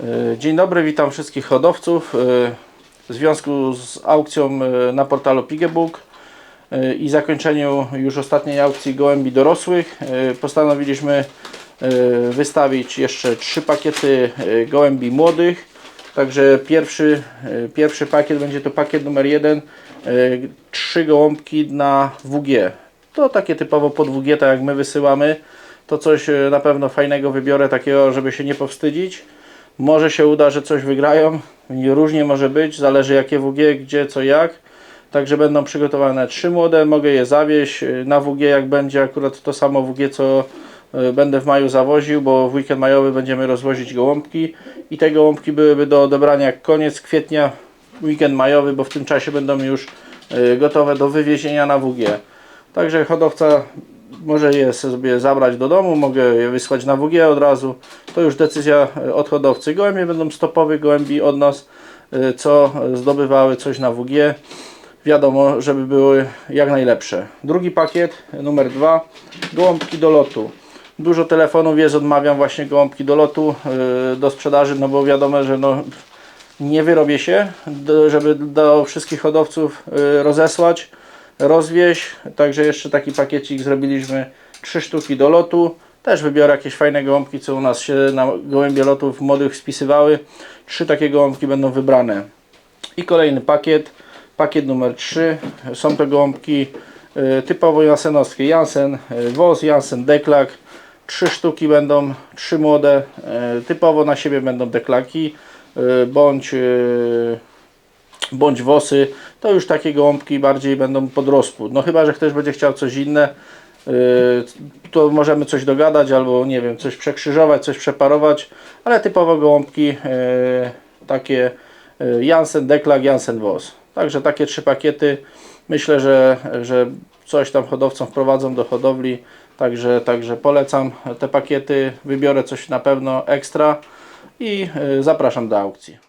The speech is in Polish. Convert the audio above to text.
E, Dzień dobry, witam wszystkich hodowców. E, W związku z aukcją e, na portalu Pigebook i zakończeniu już ostatniej aukcji gołębi dorosłych postanowiliśmy wystawić jeszcze trzy pakiety gołębi młodych. Także pierwszy, pierwszy pakiet będzie to pakiet numer jeden. Trzy gołąbki na WG. To takie typowo pod WG, tak jak my wysyłamy. To coś na pewno fajnego wybiorę, takiego, żeby się nie powstydzić. Może się uda, że coś wygrają. Różnie może być, zależy jakie WG, gdzie, co, jak. Także będą przygotowane trzy młode, mogę je zawieźć na WG, jak będzie akurat to samo WG, co y, będę w maju zawoził, bo w weekend majowy będziemy rozwozić gołąbki i te gołąbki byłyby do odebrania koniec kwietnia, weekend majowy, bo w tym czasie będą już y, gotowe do wywiezienia na WG. Także hodowca może je sobie zabrać do domu, mogę je wysłać na WG od razu. To już decyzja e, od hodowcy. Gołębie będą stopowe gołębi od nas, e, co zdobywały coś na WG. Wiadomo, żeby były jak najlepsze. Drugi pakiet, numer dwa, gołąbki do lotu. Dużo telefonów jest, odmawiam właśnie gołąbki do lotu, e, do sprzedaży, no bo wiadomo, że no, nie wyrobię się, żeby do wszystkich hodowców rozesłać rozwieź. Także jeszcze taki pakiecik zrobiliśmy. Trzy sztuki do lotu. Też wybiorę jakieś fajne gołąbki, co u nas się na gołębie lotów młodych spisywały. Trzy takie gołąbki będą wybrane. I kolejny pakiet. Pakiet numer 3. Są to gołąbki y, typowo jansenowskie. Jansen, y, Woz, Jansen, Deklak. Trzy sztuki będą, trzy młode. y, Typowo na siebie będą deklaki. Bądź bądź wosy, to już takie gołąbki bardziej będą pod rozpód. No chyba, że ktoś będzie chciał coś inne, yy, to możemy coś dogadać albo nie wiem, coś przekrzyżować, coś przeparować, ale typowo gołąbki yy, takie yy, Jansen, Deklak, Jansen, Wos. Także takie trzy pakiety. Myślę, że, że coś tam hodowcom wprowadzą do hodowli, także, także polecam te pakiety, wybiorę coś na pewno ekstra i zapraszam do aukcji.